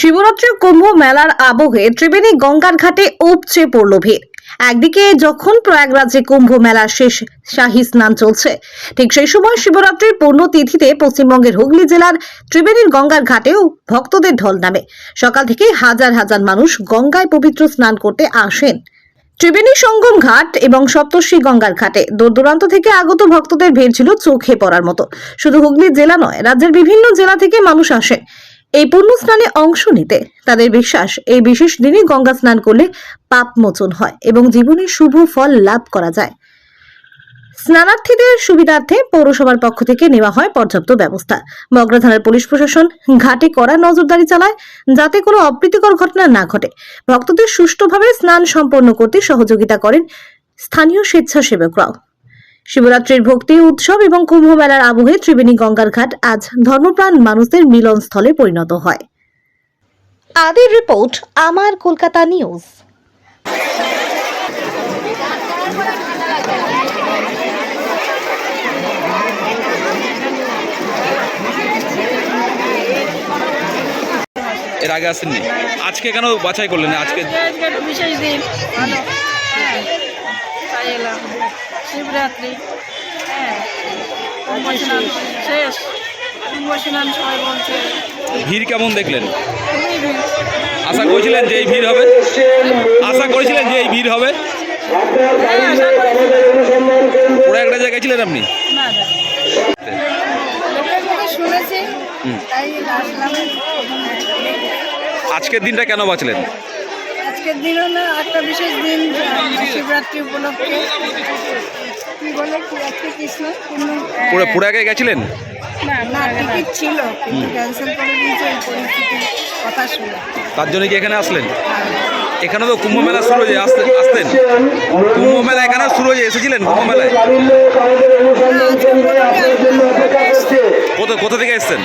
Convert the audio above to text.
শিবরাত্রির কুম্ভ মেলার আবহে ত্রিবেণী গঙ্গার ঘাটে উপচে পড়ল ভিড়। একদিকে যখন প্রয়াগরাজে কুম্ভ মেলার শেষ শাহী স্নান চলছে, ঠিক সেই সময় শিবরাত্রির পূর্ণ তিথিতে পশ্চিমবঙ্গের হুগলি জেলার ত্রিবেণীর গঙ্গার ঘাটেও ভক্তদের ঢল নামে। সকাল থেকে হাজার হাজার মানুষ গঙ্গায় পবিত্র স্নান করতে আসেন। ত্রিবেণী সঙ্গম ঘাট এবং সপ্তর্ষি গঙ্গার ঘাটে দূর দূরান্ত থেকে আগত ভক্তদের ভিড় ছিল চোখে পড়ার মতো। শুধু হুগলি জেলা নয়, রাজ্যের বিভিন্ন জেলা থেকে মানুষ আসেন। এই পুণ্য স্নানে অংশ নিতে তাদের বিশ্বাস, এই বিশেষ দিনে গঙ্গা স্নান করলে পাপ মোচন হয় এবং জীবনে শুভ ফল লাভ করা যায়। স্নানার্থীদের সুবিধার্থে পৌরসভার পক্ষ থেকে নেওয়া হয় পর্যাপ্ত ব্যবস্থা। মগরা থানার পুলিশ প্রশাসন ঘাটে কড়া নজরদারি চালায় যাতে কোনো অপ্রীতিকর ঘটনা না ঘটে। ভক্তদের সুষ্ঠুভাবে স্নান সম্পন্ন করতে সহযোগিতা করেন স্থানীয় স্বেচ্ছাসেবকরাও। শিবরাত্রির ভক্তি উৎসব এবং কুম্ভ মেলার আবহে ত্রিবেণী গঙ্গার ঘাট আজ ধর্মপ্রাণ মানুষদের মিলনস্থলে পরিণত হয়। আদির রিপোর্ট আমার কলকাতা নিউজ। এর আগে আসেননি। আজকে কেন বাছাই করলেন? আজকে বিশেষ দিন। শিবরাত্রি। হ্যাঁ। শেষ। কুম্ভ স্নান সবাই বলছে। ভিড় কেমন দেখলেন? আশা করেছিলেন যে এই ভিড় হবে? আশা করেছিলেন যে এই ভিড় হবে? হ্যাঁ। পুরো একটা জায়গায় ছিলেন আপনি? আজকের দিনটা কেন বাঁচলেন? আজকের দিনও না একটা বিশেষ দিন শিবরাত্রি উপলক্ষে। কি বলে কি আজকে কৃষ্ণ? পুরো পুরো আগে গেছিলেন? না টিকিট ছিল কিন্তু ক্যান্সেল করে দিয়েছে এই পরিস্থিতির কথা শুনে। তার জন্য কি এখানে আসলেন? এখানে তো কুম্ভ মেলা শুরু হয়ে আসতে আসতেন। কুম্ভ মেলা এখানে শুরু হয়ে এসেছিলেন কুম্ভ মেলায়? কোথা কোথা থেকে এসেছেন?